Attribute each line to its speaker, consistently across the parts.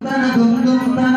Speaker 1: తన గుండు
Speaker 2: తన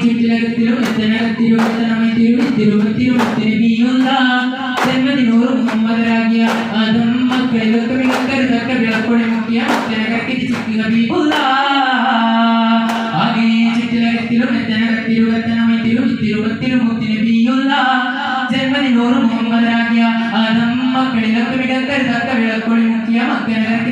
Speaker 2: ചുറ്റിലകത്തിലും എത്തനകത്തിലും തിരുവത്തിലും തിരുവിയുന്ന ജന്മദിനോറും മുഹമ്മദരാകിയ ആദം മക്കളിലൊക്കെ വിളക്കരുതൊക്കെ വിളക്കോടെ മുക്കിയ തിരകത്തിരി ചുറ്റി ഹബീബുള്ള ആകെ ചുറ്റിലകത്തിലും എത്തനകത്തിലും എത്തനമത്തിലും തിരുവത്തിലും തിരുവിയുള്ള ജന്മദിനോറും മുഹമ്മദരാകിയ ആദം മക്കളിലൊക്കെ വിളക്കരുതൊക്കെ വിളക്കോടെ മുക്കിയ മക്കളിലൊക്കെ